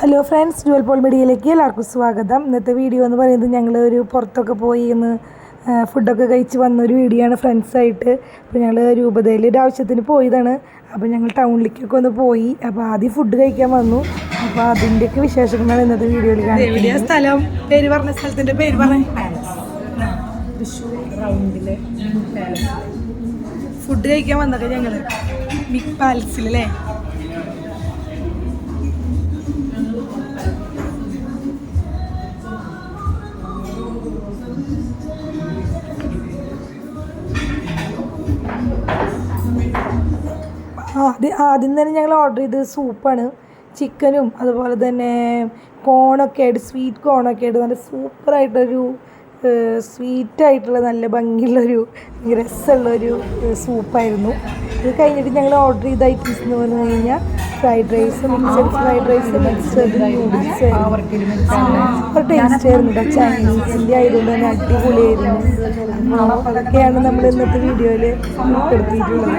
Hello friends Jual Paul മീഡിയയിലേക്ക് എല്ലാവർക്കും സ്വാഗതം. ഇന്നത്തെ വീഡിയോ എന്ന് പറയുന്നത് ഞങ്ങൾ ഒരു പുറത്തൊക്കെ പോയി ഇന്ന് ഫുഡൊക്കെ കഴിച്ച് വന്നൊരു വീഡിയോ ആണ് ഫ്രണ്ട്സായിട്ട് അപ്പോൾ ഞങ്ങൾ രൂപതയിൽ ഒരു ആവശ്യത്തിന് പോയതാണ്. അപ്പോൾ ഞങ്ങൾ ടൗണിലേക്കൊക്കെ ഒന്ന് പോയി. അപ്പോൾ ആദ്യം ഫുഡ് കഴിക്കാൻ വന്നു. അപ്പോൾ അതിന്റെയൊക്കെ വിശേഷങ്ങളാണ് ഇന്നത്തെ വീഡിയോയിൽ കാണിക്കുന്നത്. സ്ഥലം? പേര് പറഞ്ഞ സ്ഥലത്തിന്റെ പേര് പറഞ്ഞു തൃശ്ശൂർ റൗണ്ടിലെ ഫുഡ് കഴിക്കാൻ വന്നൊക്കെ ഞങ്ങൾ ബിഗ് പാലസിൽ ആദ്യം ആദ്യം തന്നെ ഞങ്ങൾ ഓർഡർ ചെയ്തത് സൂപ്പാണ് ചിക്കനും അതുപോലെ തന്നെ കോണൊക്കെ ആയിട്ട് സ്വീറ്റ് കോണൊക്കെ ആയിട്ട് നല്ല സൂപ്പറായിട്ടൊരു സ്വീറ്റായിട്ടുള്ള നല്ല ഭംഗിയുള്ളൊരു രസമുള്ളൊരു സൂപ്പായിരുന്നു ഇത് കഴിഞ്ഞിട്ട് ഞങ്ങൾ ഓർഡർ ചെയ്ത ഐറ്റംസ് എന്ന് പറഞ്ഞു കഴിഞ്ഞാൽ fried rice mixed fried rice mixed noodles super taste ആയിരുന്നു കേട്ടോ ചൈനീസിന്റെ ആയതുകൊണ്ട് തന്നെ അടിപൊളിയായിരുന്നു. അതൊക്കെയാണ് നമ്മൾ ഇന്നത്തെ വീഡിയോയിൽ ഉൾപ്പെടുത്തിയിട്ടുള്ളത്.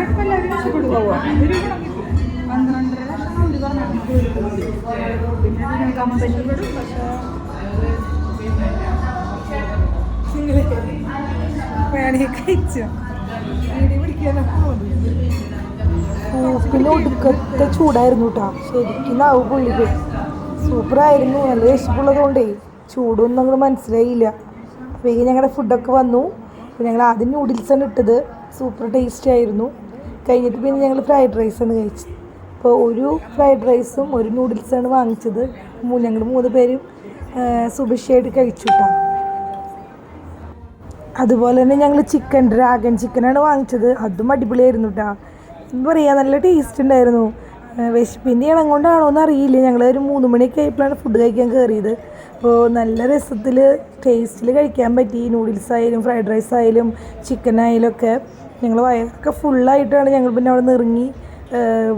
സൂപ്പിന് ഒടുക്കത്തെ ചൂടായിരുന്നു കേട്ടോ ശരിക്കും ആവും പുള്ളിക്ക് സൂപ്പറായിരുന്നു. നല്ല വിശപ്പുള്ളതുകൊണ്ടേ ചൂടൊന്നും ഞങ്ങൾ മനസ്സിലായില്ല. അപ്പോഴേക്കും ഞങ്ങളുടെ ഫുഡൊക്കെ വന്നു. ഞങ്ങൾ ആദ്യം നൂഡിൽസാണ് ഇട്ടത്. സൂപ്പർ ടേസ്റ്റി ആയിരുന്നു. കഴിഞ്ഞിട്ട് പിന്നെ ഞങ്ങൾ ഫ്രൈഡ് റൈസാണ് കഴിച്ചത് അപ്പോൾ ഒരു ഫ്രൈഡ് റൈസും ഒരു നൂഡിൽസാണ് വാങ്ങിച്ചത്. ഞങ്ങൾ മൂന്ന് പേരും സുഭിക്ഷയായിട്ട് കഴിച്ചു കേട്ടോ അതുപോലെ തന്നെ ഞങ്ങൾ ചിക്കൻ ഡ്രാഗൺ ചിക്കനാണ് വാങ്ങിച്ചത്. അതും അടിപൊളിയായിരുന്നു കേട്ടോ എന്താ പറയുക നല്ല ടേസ്റ്റ് ഉണ്ടായിരുന്നു വിശപ്പിന്റെ ഇണം കൊണ്ടാണോ എന്ന് അറിയില്ല ഞങ്ങൾ ഒരു മൂന്ന് മണിയൊക്കെ ആയപ്പോഴാണ് ഫുഡ് കഴിക്കാൻ കയറിയത് അപ്പോൾ നല്ല രസത്തിൽ ടേസ്റ്റിൽ കഴിക്കാൻ പറ്റി. നൂഡിൽസ് ആയാലും ഫ്രൈഡ് റൈസ് ആയാലും ചിക്കൻ ആയാലും ഒക്കെ ഞങ്ങൾ വയറൊക്കെ ഫുള്ളായിട്ടാണ് ഞങ്ങൾ പിന്നെ അവിടെ നിറങ്ങി.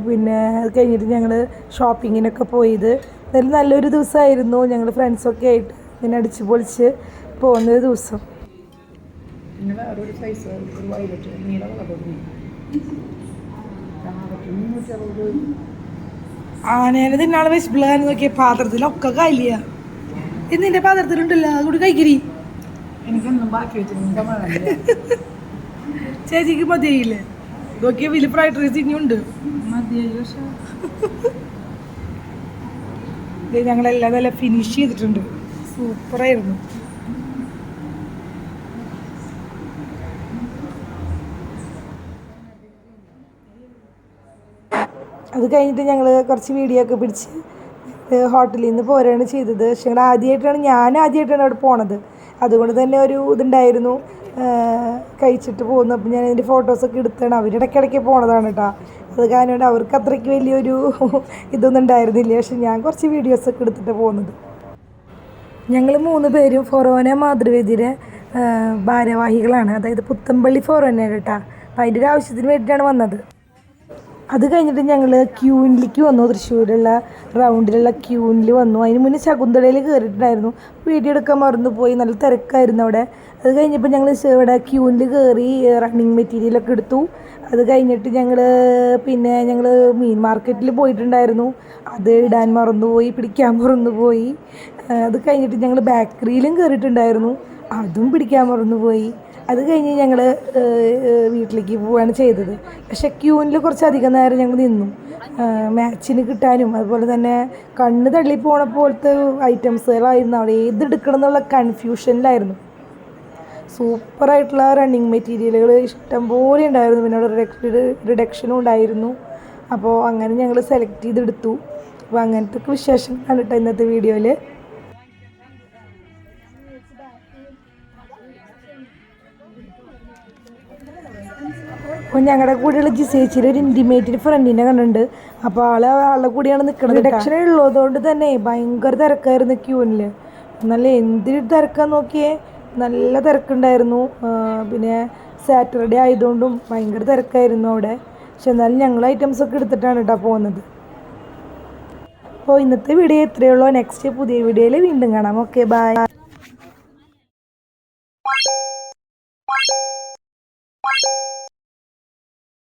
പിന്നെ അത് കഴിഞ്ഞിട്ട് ഞങ്ങൾ ഷോപ്പിങ്ങിനൊക്കെ പോയത്. നല്ലൊരു ദിവസമായിരുന്നു ഞങ്ങൾ ഫ്രണ്ട്സൊക്കെ ആയിട്ട് ഇങ്ങനെ അടിച്ച് പൊളിച്ച് പോകുന്നൊരു ദിവസം. പിന്നെ വേറൊരു സൈസ് ഒരു വയലറ്റ് നീല മുന്നൂറ്ററുപത് ആനേനെ തിന്നാളെ വിശപ്പിള്ളാന്ന് നോക്കിയ പാത്രത്തിലൊക്കെ കഴിയ ഇന്ന് എന്റെ പാത്രത്തിലുണ്ടല്ലോ അതുകൂടി കൈകിരി എനിക്കൊന്നും ബാക്കി വെച്ചിട്ട് മഴ ചേച്ചിക്ക് മതിയായില്ലേ? നോക്കിയ വലിയ ഫ്രൈഡ് റൈസ് ഇനിയുണ്ട് ഞങ്ങളെല്ലാം നല്ല ഫിനിഷ് ചെയ്തിട്ടുണ്ട്. സൂപ്പറായിരുന്നു. അത് കഴിഞ്ഞിട്ട് ഞങ്ങൾ കുറച്ച് വീഡിയോ ഒക്കെ പിടിച്ച് ഹോട്ടലിൽ നിന്ന് പോരാണ് ചെയ്തത്. പക്ഷേ ഞങ്ങൾ ആദ്യമായിട്ടാണ് ഞാൻ ആദ്യമായിട്ടാണ് അവിടെ പോണത്. അതുകൊണ്ട് തന്നെ ഒരു ഇതുണ്ടായിരുന്നു. കഴിച്ചിട്ട് പോകുന്നു. അപ്പം ഞാൻ അതിന്റെ ഫോട്ടോസൊക്കെ എടുത്താണ്. അവരിടയ്ക്കിടയ്ക്ക് പോണതാണ് കേട്ടോ അത് കാരണം അവർക്ക് അത്രയ്ക്ക് വലിയൊരു ഇതൊന്നും ഉണ്ടായിരുന്നില്ല. പക്ഷെ ഞാൻ കുറച്ച് വീഡിയോസൊക്കെ എടുത്തിട്ട് പോകുന്നത് ഞങ്ങൾ മൂന്ന് പേരും ഫൊറോന മാതൃവേദിയുടെ ഭാരവാഹികളാണ്. അതായത് പുത്തമ്പള്ളി ഫൊറോന കേട്ടോ അപ്പം അതിന്റെ ഒരു ആവശ്യത്തിന് വേണ്ടിയിട്ടാണ് വന്നത്. അത് കഴിഞ്ഞിട്ട് ഞങ്ങൾ ക്യൂനിലേക്ക് വന്നു. തൃശ്ശൂരുള്ള റൗണ്ടിലുള്ള ക്യൂനിൽ വന്നു. അതിന് മുന്നേ ശകുന്തളയിൽ കയറിയിട്ടുണ്ടായിരുന്നു വീഡിയോ എടുക്കാൻ മറന്നു പോയി നല്ല തിരക്കായിരുന്നു അവിടെ. അത് കഴിഞ്ഞപ്പോൾ ഞങ്ങൾ ഇവിടെ ക്യൂനിൽ കയറി റണ്ണിങ് മെറ്റീരിയലൊക്കെ എടുത്തു. അത് കഴിഞ്ഞിട്ട് ഞങ്ങൾ പിന്നെ ഞങ്ങൾ മീൻ മാർക്കറ്റിൽ പോയിട്ടുണ്ടായിരുന്നു. അത് ഇടാൻ മറന്നുപോയി. പിടിക്കാൻ മറന്നുപോയി. അത് കഴിഞ്ഞിട്ട് ഞങ്ങൾ ബേക്കറിയിലും കയറിയിട്ടുണ്ടായിരുന്നു അതും പിടിക്കാൻ മറന്നുപോയി. അത് കഴിഞ്ഞ് ഞങ്ങൾ വീട്ടിലേക്ക് പോവുകയാണ് ചെയ്തത്. പക്ഷെ ക്യൂവിൽ കുറച്ചധികം നേരം ഞങ്ങൾ നിന്നു. മാച്ചിന് കിട്ടാനും അതുപോലെ തന്നെ കണ്ണ് തള്ളി പോണ പോലത്തെ ഐറ്റംസുകളായിരുന്നു അവിടെ. ഏതെടുക്കണം എന്നുള്ള കൺഫ്യൂഷനിലായിരുന്നു. സൂപ്പറായിട്ടുള്ള റണ്ണിങ് മെറ്റീരിയലുകൾ ഇഷ്ടം പോലെ ഉണ്ടായിരുന്നു. പിന്നെ അവിടെ റിഡക്ഷനും ഉണ്ടായിരുന്നു. അപ്പോൾ അങ്ങനെ ഞങ്ങൾ സെലക്ട് ചെയ്തെടുത്തു. അപ്പോൾ അങ്ങനത്തെ വിശേഷം കണ്ടിട്ട് ഇന്നത്തെ വീഡിയോയിൽ അപ്പോൾ ഞങ്ങളുടെ കൂടെയുള്ള ജിസേച്ചിയിൽ ഒരു ഇന്റിമേറ്റഡ് ഫ്രണ്ടിനെ കണ്ടിട്ടുണ്ട്. അപ്പോൾ ആൾ ആളുടെ കൂടെയാണ് നിൽക്കുന്നത് റിഡക്ഷൻ ഉള്ളതുകൊണ്ട് തന്നെ ഭയങ്കര തിരക്കായിരുന്നു ക്യൂനിൽ നല്ല എന്തിനു തിരക്കാന്ന് നോക്കിയേ. നല്ല തിരക്കുണ്ടായിരുന്നു. പിന്നെ സാറ്റർഡേ ആയതുകൊണ്ടും ഭയങ്കര തിരക്കായിരുന്നു അവിടെ. പക്ഷെ എന്നാലും ഞങ്ങൾ ഐറ്റംസ് ഒക്കെ എടുത്തിട്ടാണ് കേട്ടോ പോകുന്നത്. അപ്പോൾ ഇന്നത്തെ വീഡിയോ ഇത്രയേ ഉള്ളൂ. നെക്സ്റ്റ് പുതിയ വീഡിയോയിൽ വീണ്ടും കാണാം. Okay bye